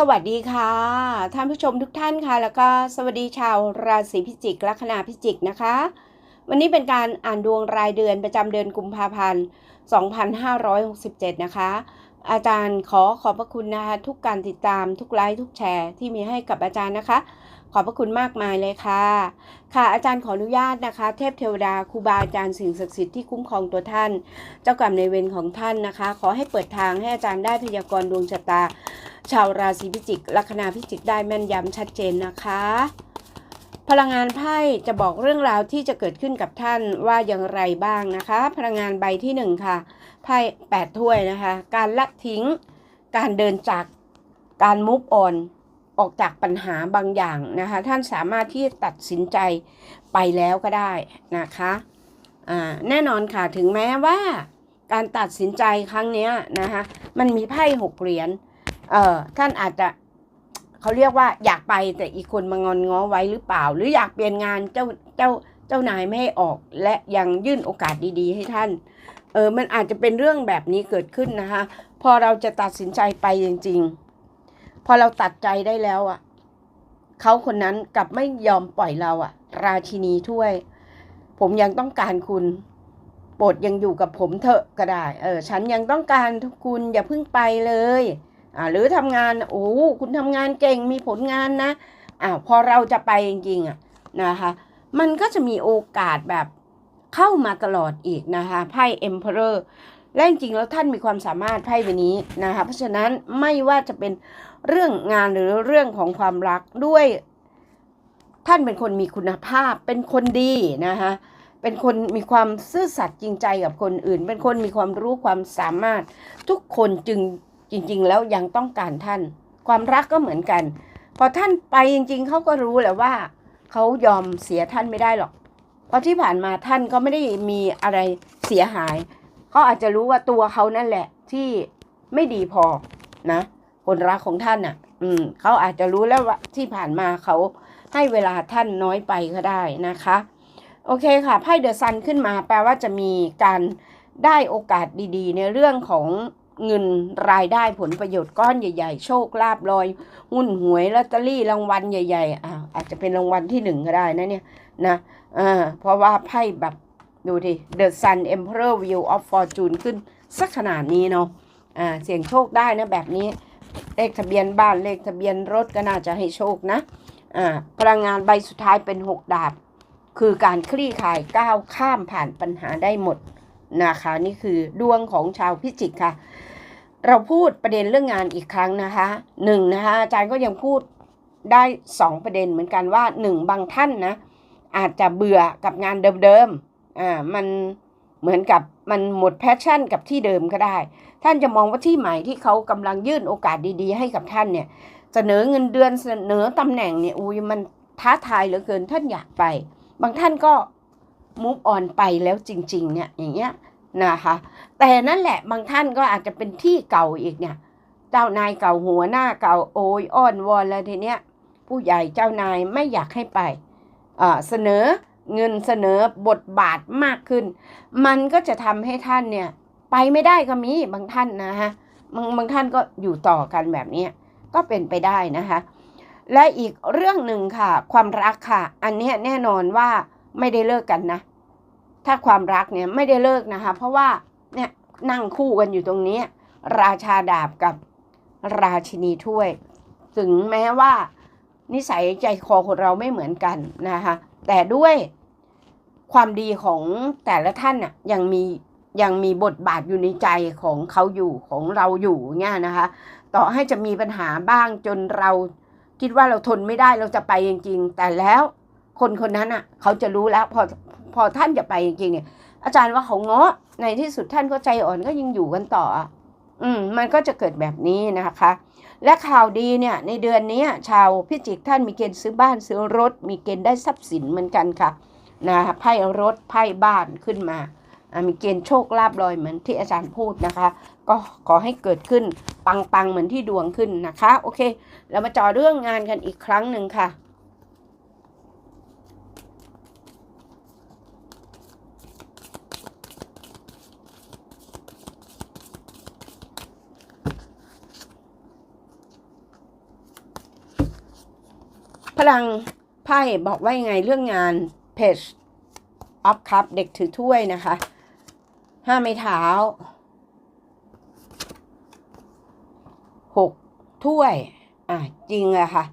สวัสดีค่ะท่านผู้ชมทุกท่านค่ะ แล้วก็สวัสดีชาวราศีพิจิกลัคนาพิจิกนะคะ วันนี้เป็นการอ่านดวงรายเดือนประจำเดือนกุมภาพันธ์ 2567 นะคะ อาจารย์ขอขอบพระคุณนะคะทุกการติดตามทุกไลค์ทุกแชร์ที่มีให้กับอาจารย์นะคะ ขอบพระคุณมากมายเลยค่ะ ค่ะอาจารย์ขออนุญาตนะคะ เทพเทวดาครูบาอาจารย์สิ่งศักดิ์สิทธิ์ที่คุ้มครองตัวท่าน เจ้ากรรมในเวรของท่านนะคะ ขอให้เปิดทางให้อาจารย์ได้พยากรณ์ดวงชะตา ชาวราศีพิจิกลัคนาพิจิกได้แม่นยำชัดเจนนะคะพลังงานไพ่จะบอกเรื่องราวที่จะเกิดขึ้นกับท่านว่าอย่างไรบ้างนะคะ พลังงานใบที่หนึ่งค่ะไพ่แปดถ้วยนะคะ การละทิ้ง การเดินจากการมุฟออน ออกจากปัญหาบางอย่างนะคะ ท่านสามารถที่จะตัดสินใจไปแล้วก็ได้นะคะแน่นอนค่ะถึงแม้ว่าการตัดสินใจครั้งนี้นะคะมันมีไพ่หกเหรียญเอ่อท่านอาจจะเขาเรียกว่าอยากไปแต่อีกคนมางอนง้อไว้หรือเปล่า หรืออยากเปลี่ยนงานเจ้าเจ้าเจ้านายไม่ให้ออกและยังยื่นโอกาสดีๆ ให้ท่านเออมันอาจจะเป็นเรื่องแบบนี้เกิดขึ้นนะคะ พอเราจะตัดสินใจไปจริง ๆ พอเราตัดใจได้แล้วอะเขาคนนั้นกลับไม่ยอมปล่อยเราอะ ราชินีถ้วย ผมยังต้องการคุณโปรดยังอยู่กับผมเถอะก็ได้ เออ ฉันยังต้องการคุณอย่าเพิ่งไปเลย อ่า หรือทำงาน โอ้ คุณทำงานเก่งมีผลงานนะ อ่าพอเราจะไปจริงๆอะนะคะ มันก็จะมีโอกาสแบบเข้ามาตลอดอีกนะคะไพ่ Emperor และจริงๆแล้วท่านมีความสามารถไพ่ใบนี้นะคะ เพราะฉะนั้นไม่ว่าจะเป็น เรื่องงานหรือเรื่องของความรักด้วย ท่านเป็นคนมีคุณภาพ เป็นคนดีนะคะเป็นคนมีความซื่อสัตย์จริงใจกับคนอื่น เป็นคนมีความรู้ความสามารถ ทุกคนจึงจริง ๆ แล้วยังต้องการท่าน ความรักก็เหมือนกัน พอท่านไปจริง ๆเขาก็รู้แหละว่าเขายอมเสียท่านไม่ได้หรอก เพราะที่ผ่านมาท่านก็ไม่ได้มีอะไรเสียหายเขาอาจจะรู้ว่าตัวเขานั่นแหละที่ไม่ดีพอนะ คนรักของท่านอะ อืมเขาอาจจะรู้แล้วว่าที่ผ่านมาเขาให้เวลาท่านน้อยไปก็ได้นะคะ โอเคค่ะไพ่เดอะซันขึ้นมา แปลว่าจะมีการได้โอกาสดีๆ ในเรื่องของเงินรายได้ผลประโยชน์ก้อนใหญ่ ๆ โชคลาภลอยหุ้นหวยลอตเตอรี่รางวัลใหญ่ๆอ่าอาจจะเป็นรางวัลที่หนึ่งก็ได้นะเนี่ยนะอ่าเพราะว่าไพ่แบบดูดิ The Sun Emperor Wheel of Fortune ขึ้นสักขนาดนี้เนาะอ่าเสี่ยงโชคได้นะแบบนี้ เลขทะเบียนบ้านเลขทะเบียนรถก็น่าจะให้โชคนะอ่าพลังงานใบสุดท้ายเป็นหกดาบ คือการคลี่คลายก้าวข้ามผ่านปัญหาได้หมดนะคะนี่คือดวงของชาวพิจิกค่ะ เราพูดประเด็นเรื่องงานอีกครั้งนะคะหนึ่งนะคะอาจารย์ก็ยังพูดได้สองประเด็นเหมือนกันว่าหนึ่งบางท่านนะอาจจะเบื่อกับงานเดิมๆอ่ามันเหมือนกับ มันหมดแพชชั่นกับที่เดิมก็ได้ ท่านจะมองว่าที่ใหม่ที่เขากำลังยื่นโอกาสดีๆ ให้กับท่านเนี่ย เสนอเงินเดือนเสนอตำแหน่งเนี่ยอุ้ยมันท้าทายเหลือเกินท่านอยากไป บางท่านก็มุฟออนไปแล้วจริง ๆ เนี่ยอย่างเงี้ยนะคะ แต่นั่นแหละบางท่านก็อาจจะเป็นที่เก่าอีกเนี่ย เจ้านายเก่าหัวหน้าเก่าโอยอ้อนวอนแล้วทีเนี้ยผู้ใหญ่เจ้านายไม่อยากให้ไปเสนอ เงินเสนอบทบาทมากขึ้น มันก็จะทำให้ท่านเนี่ยไปไม่ได้ก็มีบางท่านนะฮะบางบางท่านก็อยู่ต่อกันแบบนี้ก็เป็นไปได้นะคะ และอีกเรื่องหนึ่งค่ะ ความรักค่ะ อันนี้แน่นอนว่าไม่ได้เลิกกันนะ ถ้าความรักเนี่ยไม่ได้เลิกนะคะ เพราะว่าเนี่ยนั่งคู่กันอยู่ตรงนี้ ราชาดาบกับราชินีถ้วย ถึงแม้ว่า นิสัยใจคอคนเราไม่เหมือนกันนะคะ แต่ด้วย ความดีของแต่ละท่านน่ะยังมียังมีบทบาทอยู่ในใจของเขาอยู่ของเราอยู่เนี่ยนะคะ ต่อให้จะมีปัญหาบ้างจนเราคิดว่าเราทนไม่ได้เราจะไปจริง ๆ แต่แล้วคนคนนั้นอะเขาจะรู้แล้วพอพอท่านจะไปจริงๆเนี่ยอาจารย์ว่าเขาเงาะในที่สุดท่านก็ใจอ่อนก็ยังอยู่กันต่อ อืม มันก็จะเกิดแบบนี้นะคะ และข่าวดีเนี่ย ในเดือนนี้ชาวพิจิกท่านมีเกณฑ์ซื้อบ้านซื้อรถ มีเกณฑ์ได้ทรัพย์สินเหมือนกันค่ะ นะคะไพ่รถไพ่บ้านขึ้นมา มีเกณฑ์โชคลาภลอยเหมือนที่อาจารย์พูดนะคะ ก็ขอให้เกิดขึ้นปังๆเหมือนที่ดวงขึ้นนะคะ โอเค เรามาจ่อเรื่องงานกันอีกครั้งหนึ่งค่ะพลังไพ่บอกว่ายังไงเรื่องงาน เพจออฟคัพเด็กถือถ้วยนะคะห้าไม้เท้าหกถ้วย อะ จริงอะค่ะ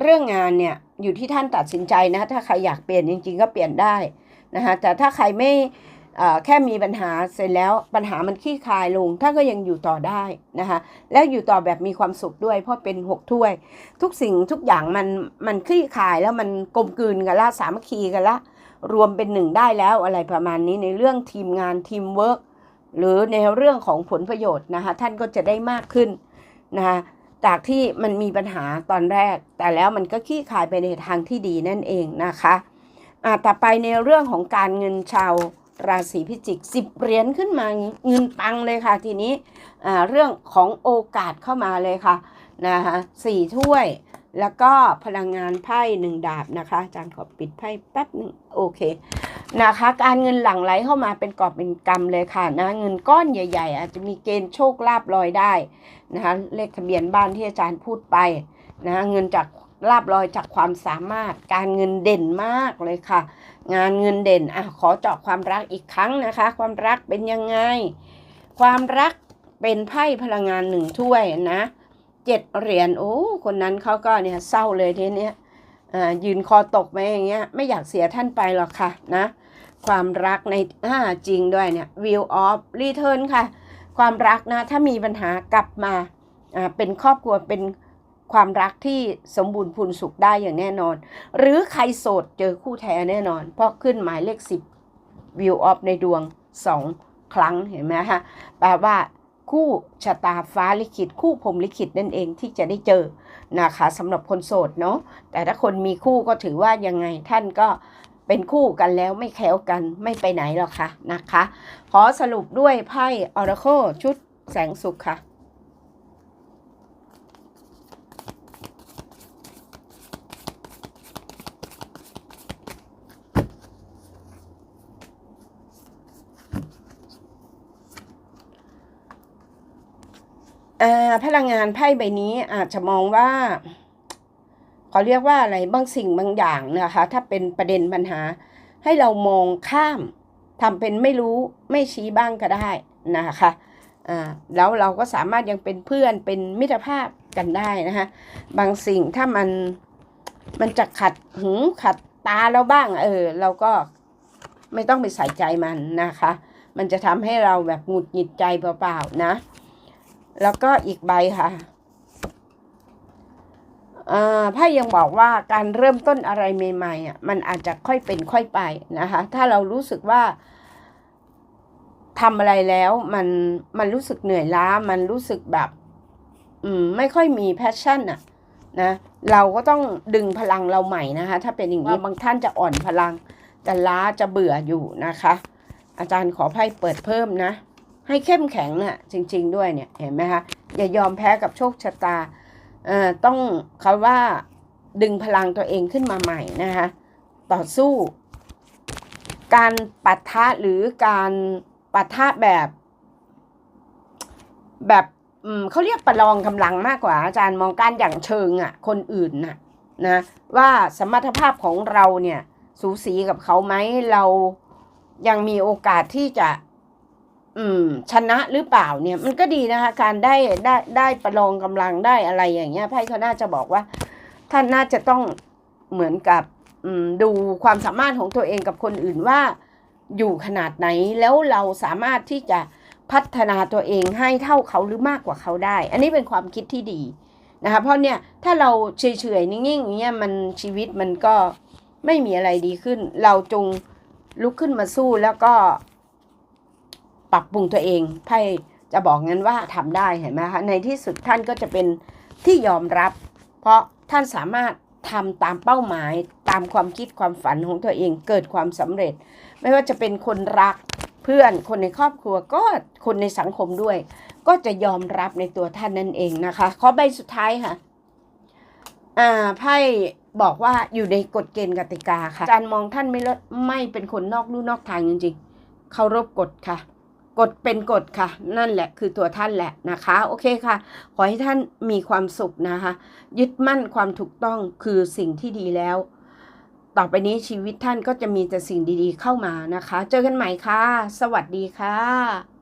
เรื่องงานเนี่ยอยู่ที่ท่านตัดสินใจนะ ถ้าใครอยากเปลี่ยนจริง ๆ ก็เปลี่ยนได้นะคะแต่ถ้าใครไม่ แค่มีปัญหาเสร็จแล้วปัญหามันคลี่คลายลงท่านก็ยังอยู่ต่อได้นะคะแล้วอยู่ต่อแบบมีความสุขด้วย เพราะเป็นหกถ้วย ทุกสิ่งทุกอย่างมันมันคลี่คลายแล้วมันกลมกลืนกันละสามัคคีกันละ รวมเป็นหนึ่งได้แล้วอะไรประมาณนี้ในเรื่องทีมงานทีมเวิร์กหรือในเรื่องของผลประโยชน์นะคะท่านก็จะได้มากขึ้นนะคะจากที่มันมีปัญหาตอนแรก แต่แล้วมันก็คลี่คลายไปในทางที่ดีนั่นเองนะคะอ่าต่อไปในเรื่องของการเงินชาว ราศีพิจิกสิบเหรียญขึ้นมาเงินปังเลยค่ะ ทีนี้เรื่องของโอกาสเข้ามาเลยค่ะนะคะสี่ถ้วยแล้วก็พลังงานไพ่หนึ่งดาบนะคะอาจารย์ขอปิดไพ่แป๊บหนึ่งโอเคนะคะ การเงินหลั่งไหลเข้ามาเป็นกอบเป็นกำเลยค่ะนะเงินก้อนใหญ่ ๆ อาจจะมีเกณฑ์โชคลาภลอยได้นะคะเลขทะเบียนบ้านที่อาจารย์พูดไปนะเงินจาก ลาบลอยจากความสามารถการเงินเด่นมากเลยค่ะ งานเงินเด่นอะขอเจาะความรักอีกครั้งนะคะ ความรักเป็นยังไง ความรักเป็นไพ่พลังงานหนึ่งถ้วยนะเจ็ดเหรียญโอ้คนนั้นเขาก็เนี่ยเศร้าเลยทีเนี้ยอ่ายืนคอตกไปอย่างเงี้ยไม่อยากเสียท่านไปหรอกค่ะนะความรักในอ่าจริงด้วยเนี่ย Wheel of Return ค่ะ ความรักนะถ้ามีปัญหากลับมาอ่าเป็นครอบครัวเป็น ความรักที่สมบูรณ์พูนสุขได้อย่างแน่นอน หรือใครโสดเจอคู่แท้แน่นอน เพราะขึ้นหมายเลขสิบ View of ในดวงสองครั้งเห็นไหมฮะแปลว่าคู่ชะตาฟ้าลิขิต คู่พรหมลิขิตนั่นเองที่จะได้เจอนะคะสำหรับคนโสดเนาะแต่ถ้าคนมีคู่ก็ถือว่ายังไงท่านก็เป็นคู่กันแล้วไม่แคล้วกันไม่ไปไหนหรอกค่ะนะคะ ขอสรุปด้วยไพ่ Oracle ชุดแสงสุขค่ะ พลังงานไพ่ใบนี้อาจจะมองว่าเขาเรียกว่าอะไรบางสิ่งบางอย่างนะคะ ถ้าเป็นประเด็นปัญหา ให้เรามองข้ามทำเป็นไม่รู้ไม่ชี้บ้างก็ได้นะคะแล้วเราก็สามารถยังเป็นเพื่อนเป็นมิตรภาพกันได้นะคะบางสิ่งถ้ามันมันจะขัดหูขัดตาเราบ้าง เออ เราก็ไม่ต้องไปใส่ใจมันนะคะ มันจะทำให้เราแบบหงุดหงิดใจเปล่าๆนะ แล้วก็อีกใบค่ะอ่าไพ่ยังบอกว่าการเริ่มต้นอะไรใหม่ๆอะมันอาจจะค่อยเป็นค่อยไปนะคะ ถ้าเรารู้สึกว่าทำอะไรแล้วมันมันรู้สึกเหนื่อยล้า มันรู้สึกแบบอืมไม่ค่อยมีแพชชั่นอะนะเราก็ต้องดึงพลังเราใหม่นะคะ ถ้าเป็นอย่างนี้บางท่านจะอ่อนพลังจะล้าจะเบื่ออยู่นะคะ อาจารย์ขอไพ่เปิดเพิ่มนะ ให้เข้มแข็งน่ะจริง ๆ ด้วยเนี่ยเห็นไหมคะอย่ายอมแพ้กับโชคชะตาเอ่อต้องเขาว่าดึงพลังตัวเองขึ้นมาใหม่นะคะต่อสู้ การปะทะหรือการปะทะแบบ แบบเขาเรียกประลองกำลังมากกว่า อาจารย์มองการอย่างเชิงอะคนอื่นน่ะนะว่าสมรรถภาพของเราเนี่ยสูสีกับเขาไหมเรายังมีโอกาสที่จะ อืม ชนะหรือเปล่าเนี่ย มันก็ดีนะคะ การได้ได้ได้ประลองกำลังได้อะไรอย่างเงี้ยไพ่เขาน่าจะบอกว่า ท่านน่าจะต้องเหมือนกับดูความสามารถของตัวเองกับคนอื่นว่าอยู่ขนาดไหนแล้วเราสามารถที่จะพัฒนาตัวเองให้เท่าเขาหรือมากกว่าเขาได้ อันนี้เป็นความคิดที่ดีนะคะเพราะเนี่ยถ้าเราเฉยๆนิ่งๆอย่างเงี้ยมันชีวิตมันก็ไม่มีอะไรดีขึ้น เราจงลุกขึ้นมาสู้แล้วก็ ปรับปรุงตัวเองไพ่จะบอกงั้นว่าทำได้เห็นไหมคะในที่สุดท่านก็จะเป็นที่ยอมรับ เพราะท่านสามารถทำตามเป้าหมายตามความคิดความฝันของตัวเองเกิดความสำเร็จ ไม่ว่าจะเป็นคนรักเพื่อนคนในครอบครัวก็คนในสังคมด้วย ก็จะยอมรับในตัวท่านนั่นเองนะคะขอใบสุดท้ายค่ะอ่าไพ่บอกว่าอยู่ในกฎเกณฑ์กติกาค่ะอาจารย์มองท่านไม่เลอะไม่เป็นคนนอกลู่นอกทางจริงๆเคารพกฎค่ะ กฎเป็นกฎค่ะ นั่นแหละคือตัวท่านแหละนะคะ โอเคค่ะ ขอให้ท่านมีความสุขนะคะ ยึดมั่นความถูกต้องคือสิ่งที่ดีแล้ว ต่อไปนี้ชีวิตท่านก็จะมีแต่สิ่งดีๆเข้ามานะคะ เจอกันใหม่ค่ะ สวัสดีค่ะ